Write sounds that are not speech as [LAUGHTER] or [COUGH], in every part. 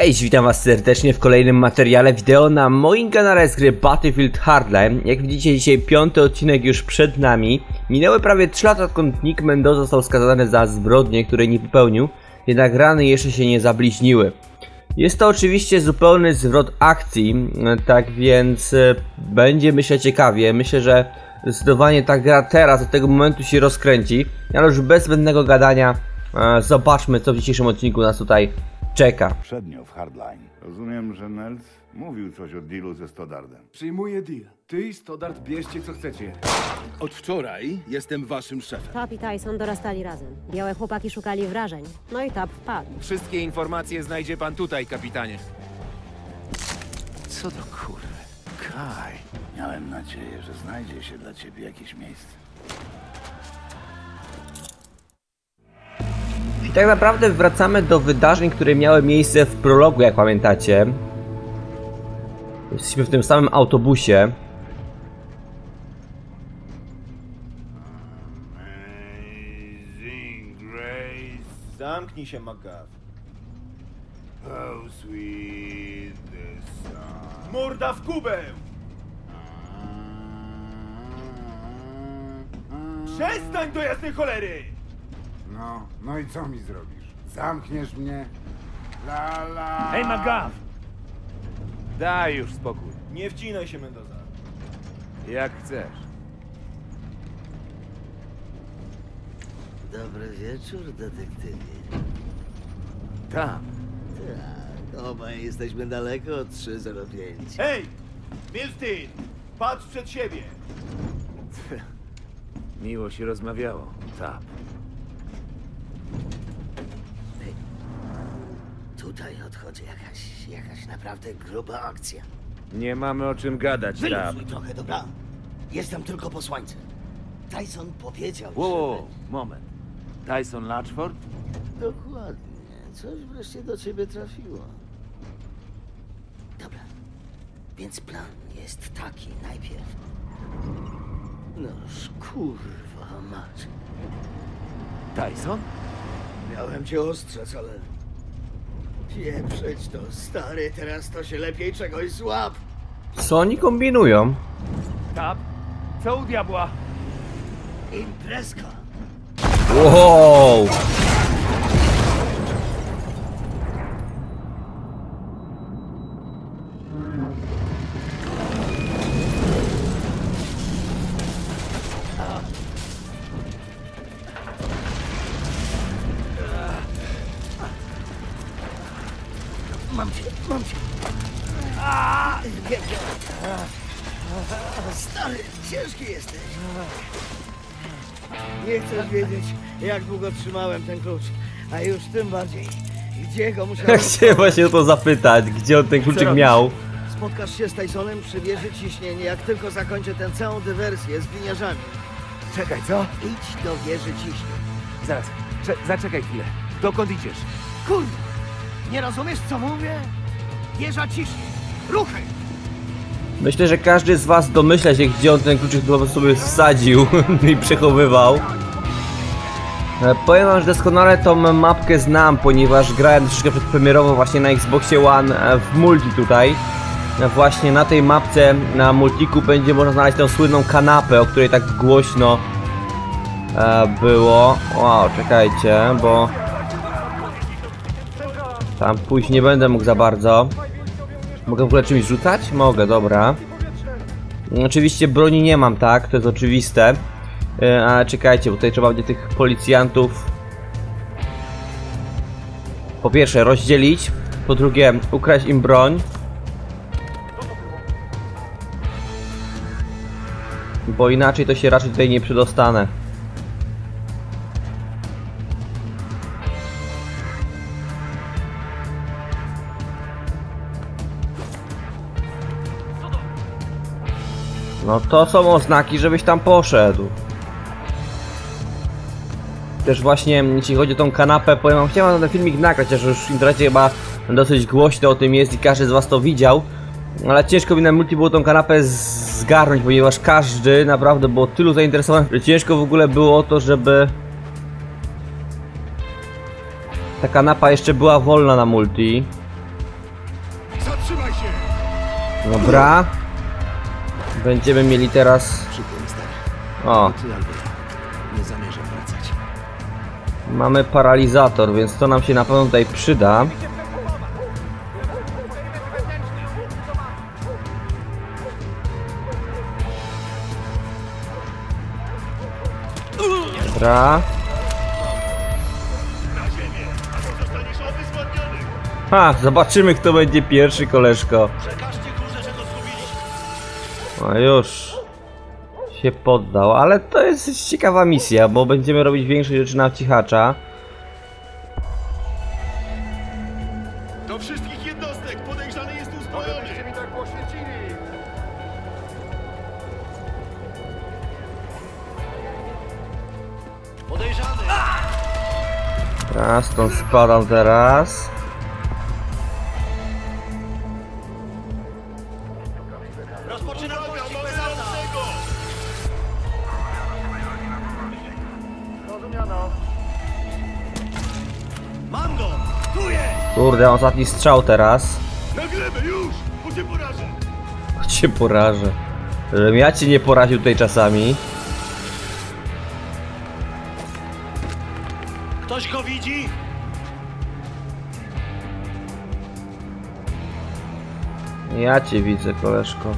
Cześć, witam was serdecznie w kolejnym materiale wideo na moim kanale z gry Battlefield Hardline. Jak widzicie dzisiaj piąty odcinek już przed nami. Minęły prawie 3 lata odkąd Nick Mendoza został skazany za zbrodnie, której nie popełnił, jednak rany jeszcze się nie zabliźniły. Jest to oczywiście zupełny zwrot akcji, tak więc e, będzie myślę ciekawie. Myślę, że zdecydowanie ta gra teraz od tego momentu się rozkręci, ale już bez zbędnego gadania e, zobaczmy co w dzisiejszym odcinku nas tutaj czeka. Przednio w Hardline. Rozumiem, że Nels mówił coś o dealu ze Stoddardem. Przyjmuję deal. Ty i Stoddart bierzcie co chcecie. Od wczoraj jestem waszym szefem. Tap i Tyson dorastali razem. Białe chłopaki szukali wrażeń. No i Tap wpadł. Wszystkie informacje znajdzie pan tutaj, kapitanie. Co do kurwy? Kaj. Miałem nadzieję, że znajdzie się dla ciebie jakieś miejsce. I tak naprawdę wracamy do wydarzeń, które miały miejsce w prologu, jak pamiętacie. Jesteśmy w tym samym autobusie. Zamknij się, McGuff. how sweet the sound. Morda w kubę! Przestań do jasnej cholery! No, no i co mi zrobisz? Zamkniesz mnie? La la. Hej, McGuff! Daj już spokój. Nie wcinaj się, Mendoza. Jak chcesz. Dobry wieczór, detektywie. Tam. Tak, obaj jesteśmy daleko od 305. Hej! Milstein! Patrz przed siebie! Miło się rozmawiało. Tak. Tutaj odchodzi jakaś, jakaś naprawdę gruba akcja. Nie mamy o czym gadać, tam. Wyluzuj trochę, dobra? Jestem tylko posłańcem. Tyson powiedział, Wow, moment. Tyson Latchford? że... Dokładnie. Coś wreszcie do ciebie trafiło. Dobra. Więc plan jest taki najpierw. Noż, kurwa mać. Tyson? Miałem cię ostrzec, ale... Pieprzeć to, stary, teraz to się lepiej czegoś złap. Co oni kombinują? Tap? Co u diabła? Imprezka. Wow! Mam cię, mam cię. Wiem, wiem. Stary, ciężki jesteś. Nie chcesz wiedzieć, jak długo trzymałem ten klucz, a już tym bardziej, gdzie go musiałem... Chciałem właśnie o to zapytać, gdzie on ten kluczyk robisz? miał. Spotkasz się z Tysonem przy wieży ciśnienia, jak tylko zakończę tę całą dywersję z gliniarzami. Czekaj, co? Idź do wieży ciśnień. Zaraz. Cze zaczekaj chwilę. Dokąd idziesz? Kurwa! Nie rozumiesz, co mówię? Wieża ciśnień. Ruchy! Myślę, że każdy z was domyśla się, gdzie on ten kluczyk sobie wsadził [LAUGHS] i przechowywał. E, Powiem wam, że doskonale tą mapkę znam, ponieważ grałem troszeczkę przedpremierowo właśnie na Xboxie One e, w multi tutaj. E, Właśnie na tej mapce, na multiku będzie można znaleźć tą słynną kanapę, o której tak głośno było. Wow, czekajcie, bo... Tam pójść nie będę mógł za bardzo. Mogę w ogóle czymś rzucać? Mogę, dobra. Oczywiście broni nie mam, tak? To jest oczywiste. E, Ale czekajcie, bo tutaj trzeba będzie tych policjantów po pierwsze rozdzielić, po drugie ukraść im broń. Bo inaczej to się raczej tutaj nie przedostanę. No to są oznaki, żebyś tam poszedł. Też właśnie, jeśli chodzi o tą kanapę, powiem wam, chciałem ten filmik nagrać, chociaż już w internecie chyba dosyć głośno o tym jest i każdy z was to widział. Ale ciężko mi na multi było tą kanapę zgarnąć, ponieważ każdy naprawdę było tylu zainteresowanych, że ciężko w ogóle było o to, żeby ta kanapa jeszcze była wolna na multi. Dobra. Będziemy mieli teraz... O. Nie zamierzam wracać. mamy paralizator, więc to nam się na pewno tutaj przyda. Dobra. Ha, zobaczymy kto będzie pierwszy, koleżko. No już się poddał, ale to jest ciekawa misja, bo będziemy robić większe rzeczy na cichacza. Do wszystkich jednostek! Podejrzany jest uzbrojony! mi tak poświecili! Podejrzany! Ja stąd spadam teraz. Kurde, ostatni strzał teraz. Na glebę już! Bo cię porażę! Cię porażę. Żebym ja cię nie poraził tutaj czasami. Ktoś go widzi? Ja cię widzę, koleżko.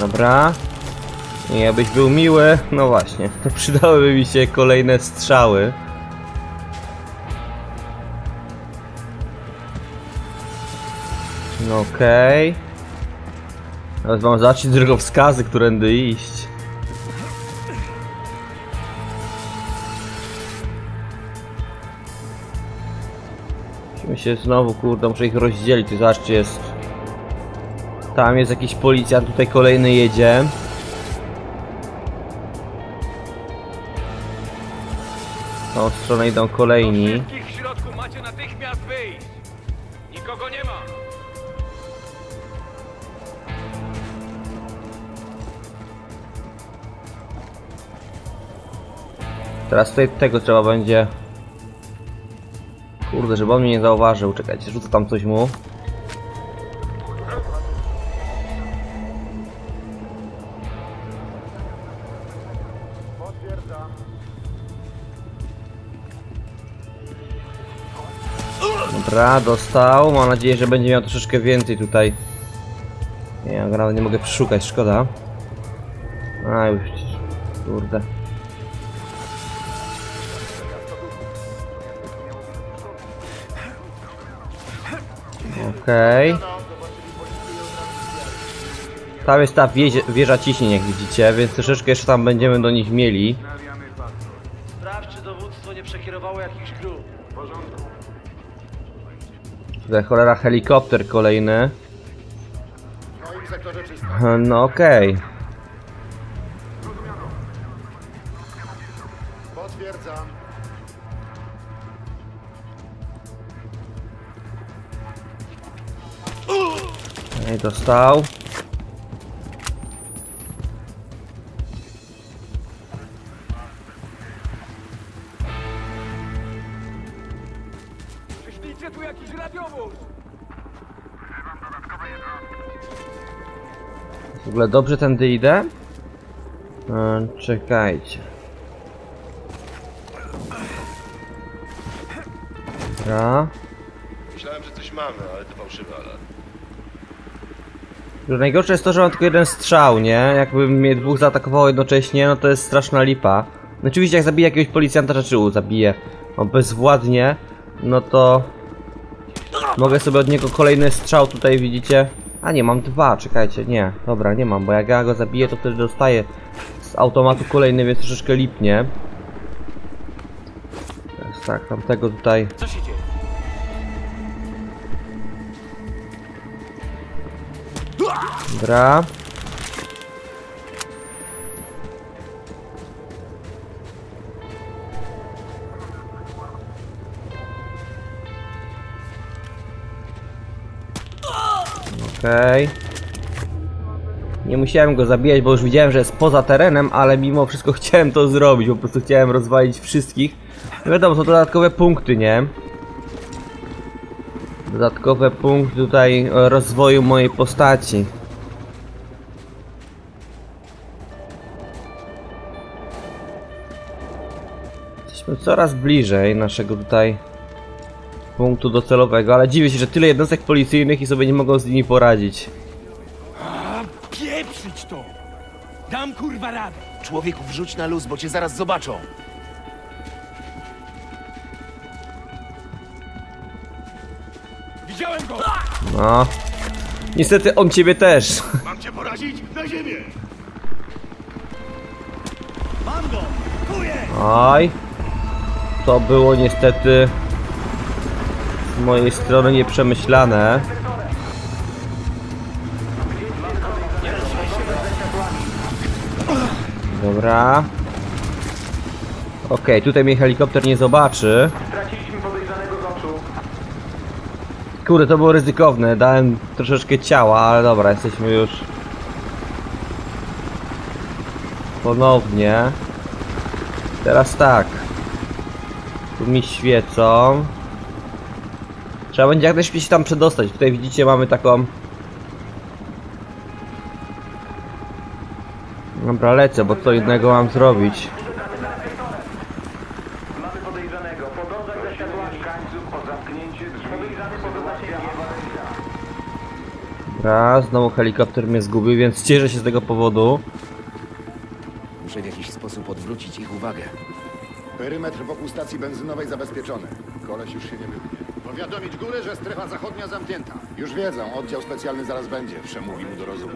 Dobra. Nie, abyś był miły. No właśnie, [LAUGHS] przydałyby mi się kolejne strzały. No okej. Nawet mam zacząć drogowskazy, którędy iść. Musimy się znowu, kurde, muszę ich rozdzielić. Tu zobaczcie, jest... Tam jest jakiś policjant, tutaj kolejny jedzie. Tą stronę idą kolejni. W środku macie natychmiast wyjść. Nikogo nie ma. Teraz tutaj tego trzeba będzie... Kurde, żeby on mnie nie zauważył. Czekajcie, rzucę tam coś mu. Dobra, dostał. Mam nadzieję, że będzie miał troszeczkę więcej tutaj. Ja go nawet nie mogę przeszukać, szkoda. A już, kurde. Okej. Tam jest ta wiezie, wieża ciśnień, jak widzicie, więc troszeczkę jeszcze tam będziemy do nich mieli. Sprawdź, czy dowództwo nie przekierowało jakichś grup. Cholera helikopter kolejny. No okej. Potwierdzam. Okay. dostał. Tu jakiś radiowóz. W ogóle dobrze tędy idę? E, czekajcie. Dobra. Myślałem, że coś mamy, ale to fałszywy alarm. Że Najgorsze jest to, że mam tylko jeden strzał, nie? Jakby mnie dwóch zaatakowało jednocześnie, no to jest straszna lipa. No oczywiście jak zabiję jakiegoś policjanta, czy u zabiję no bezwładnie, no to mogę sobie od niego kolejny strzał tutaj widzicie. A nie, mam dwa, czekajcie, nie, dobra, nie mam, bo jak ja go zabiję, to wtedy dostaję z automatu kolejny, więc troszeczkę lipnie. Teraz tak, tamtego tutaj Co się dzieje? Dobra. Okej. Nie musiałem go zabijać, bo już widziałem, że jest poza terenem, ale mimo wszystko [LAUGHS] chciałem to zrobić. Po prostu chciałem rozwalić wszystkich. No wiadomo, są dodatkowe punkty, nie? Dodatkowe punkty tutaj rozwoju mojej postaci. Jesteśmy coraz bliżej naszego tutaj punktu docelowego, ale dziwię się, że tyle jednostek policyjnych i sobie nie mogą z nimi poradzić. Pieprzyć to! Dam kurwa radę! Człowieku, wrzuć na luz, bo cię zaraz zobaczą. Widziałem go! No. Niestety on ciebie też. [LAUGHS] Mam cię porazić? Na ziemię! Mam go! Kuję! Oj. To było niestety z mojej strony nieprzemyślane. Dobra. Okej, tutaj mnie helikopter nie zobaczy. Kurde, to było ryzykowne. Dałem troszeczkę ciała, ale dobra, jesteśmy już ponownie. Teraz tak. Tu mi świecą. Trzeba będzie jak najszybciej się tam przedostać. Tutaj widzicie mamy taką... Dobra, lecę, bo co innego mam zrobić. Dobra, znowu helikopter mnie zgubił, więc cieszę się z tego powodu. Muszę w jakiś sposób odwrócić ich uwagę. Perymetr wokół stacji benzynowej zabezpieczony. Koleś już się nie wybinie. Powiadomić górę, że strefa zachodnia zamknięta. Już wiedzą, oddział specjalny zaraz będzie. Przemówi mu do rozumu.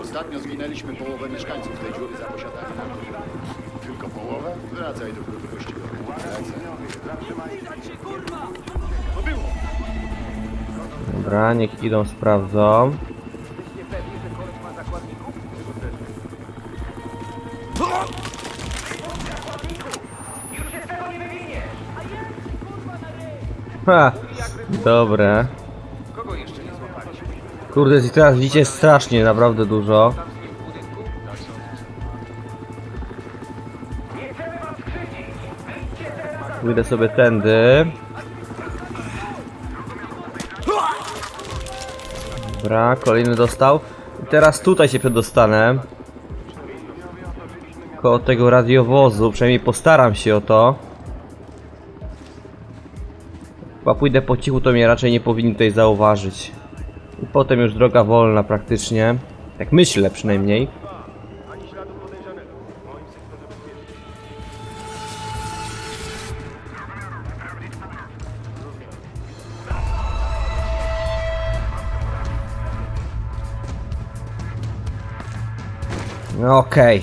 Ostatnio zginęliśmy połowę mieszkańców tej dziury za posiadanie narkotyków. Tylko połowę? Wracaj do grupy gościowej. Lecę. Dobra, niech idą, sprawdzą. Ha, dobre. Kurde, i teraz widzicie strasznie, naprawdę dużo. Pójdę sobie tędy. Dobra, kolejny dostał. I teraz tutaj się przedostanę. Koło tego radiowozu, przynajmniej postaram się o to. Chyba pójdę po cichu, to mnie raczej nie powinni tutaj zauważyć. I potem już droga wolna praktycznie. Tak myślę przynajmniej. No okej.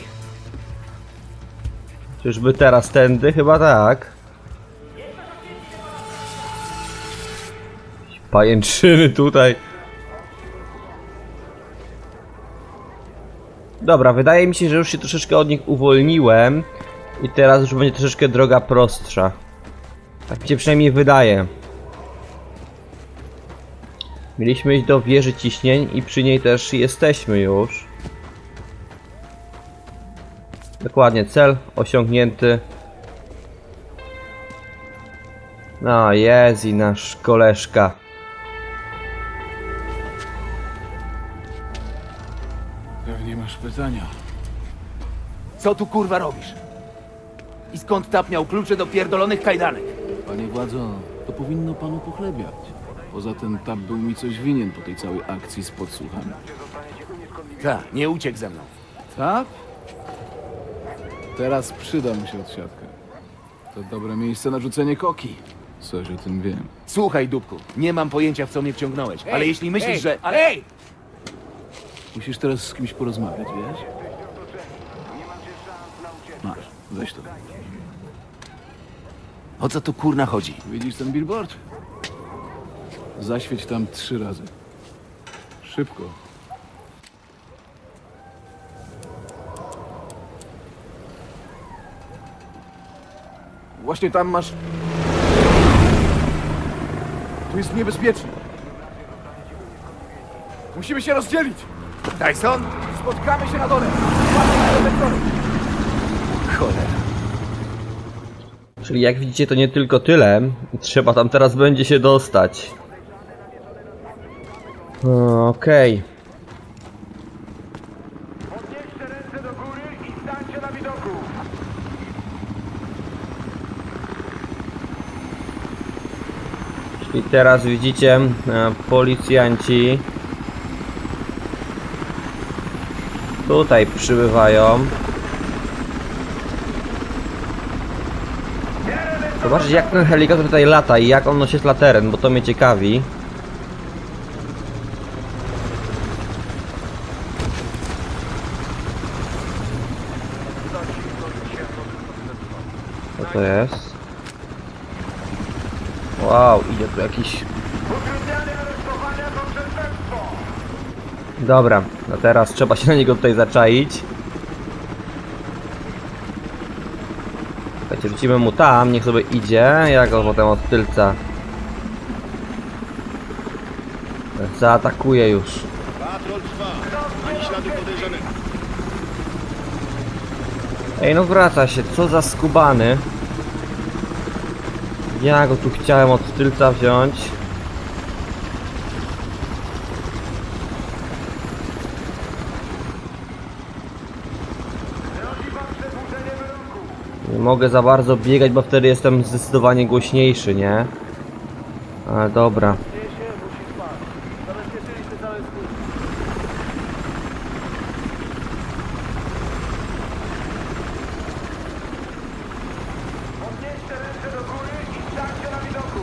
Czyżby teraz tędy? Chyba tak. Pajęczyny tutaj. Dobra, wydaje mi się, że już się troszeczkę od nich uwolniłem. I teraz już będzie troszeczkę droga prostsza. Tak mi się przynajmniej wydaje. Mieliśmy iść do wieży ciśnień i przy niej też jesteśmy już. Dokładnie, cel osiągnięty. No, jest i nasz koleżka. Pytania. Co tu kurwa robisz? I skąd tap miał klucze do pierdolonych kajdanek? Panie władzo, to powinno panu pochlebiać. Poza tym Tap był mi coś winien po tej całej akcji z podsłuchami. Ta, nie uciekł ze mną. Tak? Teraz przyda mu się odsiadka. To dobre miejsce na rzucenie koki. Coś o tym wiem. Słuchaj, dupku, nie mam pojęcia w co mnie wciągnąłeś, ale jeśli myślisz, że... Ej! Musisz teraz z kimś porozmawiać, wiesz? Masz, weź to. O co tu kurna chodzi? Widzisz ten billboard? Zaświeć tam trzy razy. Szybko. Właśnie tam masz... Tu jest niebezpiecznie. Musimy się rozdzielić. Tyson? Spotkamy się na dole. Cholera. Czyli jak widzicie to nie tylko tyle, trzeba tam teraz będzie się dostać. O, Okej. Podnieście ręce do góry i teraz widzicie e, policjanci tutaj przybywają. Zobaczcie jak ten helikopter tutaj lata i jak on oświetla teren, bo to mnie ciekawi. Co to jest? Wow, idzie tu jakiś... Dobra, no teraz trzeba się na niego tutaj zaczaić. Słuchajcie, rzucimy mu tam, niech sobie idzie, ja go potem od tylca zaatakuję już. Ej, no wraca się, co za skubany. Ja go tu chciałem od tylca wziąć. Nie mogę za bardzo biegać, bo wtedy jestem zdecydowanie głośniejszy, nie? Ale dobra. Podnieście ręce do góry i stańcie na widoku.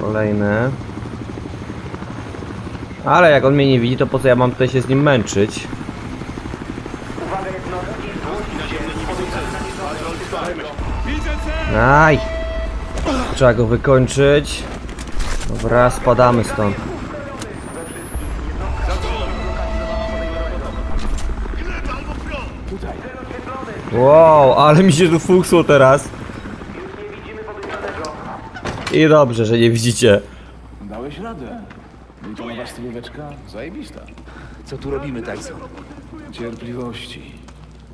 Kolejny. Ale jak on mnie nie widzi, to po co ja mam tutaj się z nim męczyć? Aj! Trzeba go wykończyć. Dobra, spadamy stąd. Wow, ale mi się tu fuksło teraz. I dobrze, że nie widzicie. Dałeś radę. Nowa stylóweczka zajebista. Co tu robimy, Tyson? Cierpliwości.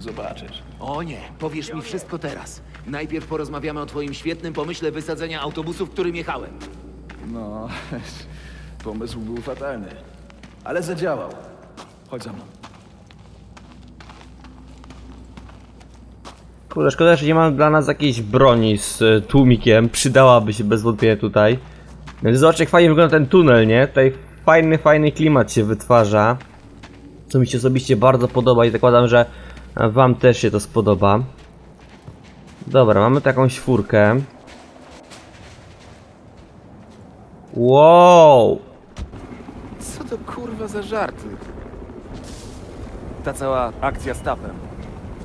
Zobaczysz. O nie, powiesz mi wszystko teraz. Najpierw porozmawiamy o twoim świetnym pomyśle wysadzenia autobusu, w którym jechałem. No, pomysł był fatalny. Ale zadziałał. Chodź za mną. Kurde, szkoda, że nie mam dla nas jakiejś broni z e, tłumikiem. Przydałaby się bez wątpienia tutaj. No i Zobacz jak fajnie wygląda ten tunel, nie? Tutaj fajny, fajny klimat się wytwarza. Co mi się osobiście bardzo podoba i zakładam, że wam też się to spodoba. Dobra, mamy taką czwórkę. Wow! Co to kurwa za żarty? Ta cała akcja z tapem.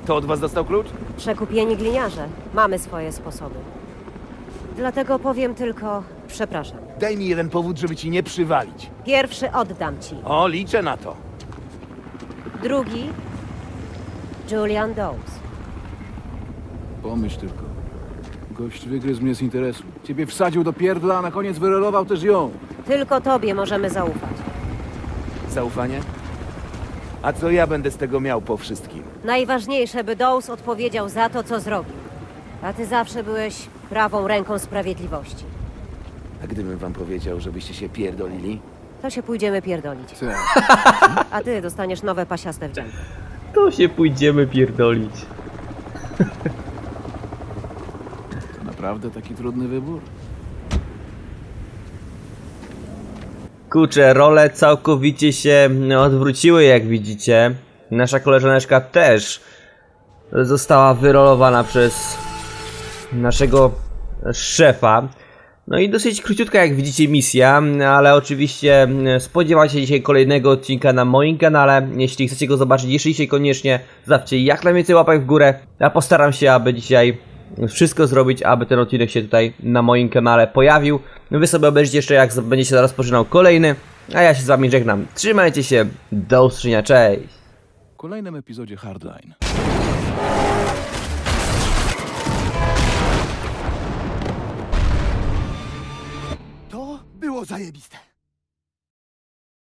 To od was dostał klucz? Przekupieni gliniarze. Mamy swoje sposoby. Dlatego powiem tylko przepraszam. Daj mi jeden powód, żeby ci nie przywalić. Pierwszy oddam ci. O, liczę na to. Drugi Julian Dawes. Pomyśl tylko. Gość wygryzł mnie z interesu. Ciebie wsadził do pierdla, a na koniec wyrelował też ją. Tylko tobie możemy zaufać. Zaufanie? A co ja będę z tego miał po wszystkim? Najważniejsze, by Dawes odpowiedział za to, co zrobił. A ty zawsze byłeś prawą ręką sprawiedliwości. A gdybym wam powiedział, żebyście się pierdolili? To się pójdziemy pierdolić. Co? A ty dostaniesz nowe pasiaste wdzięki. To się pójdziemy pierdolić. To naprawdę taki trudny wybór? Kurczę, role całkowicie się odwróciły, jak widzicie. Nasza koleżaneczka też została wyrolowana przez naszego szefa. No i dosyć króciutka, jak widzicie, misja, ale oczywiście spodziewajcie się dzisiaj kolejnego odcinka na moim kanale. Jeśli chcecie go zobaczyć, jeszcze dzisiaj koniecznie zostawcie jak najwięcej łapek w górę. Ja postaram się, aby dzisiaj wszystko zrobić, aby ten odcinek się tutaj na moim kanale pojawił. Wy sobie obejrzycie jeszcze, jak będzie się rozpoczynał kolejny. A ja się z wami żegnam. Trzymajcie się, do usłyszenia, cześć! W kolejnym epizodzie Hardline. To było zajebiste.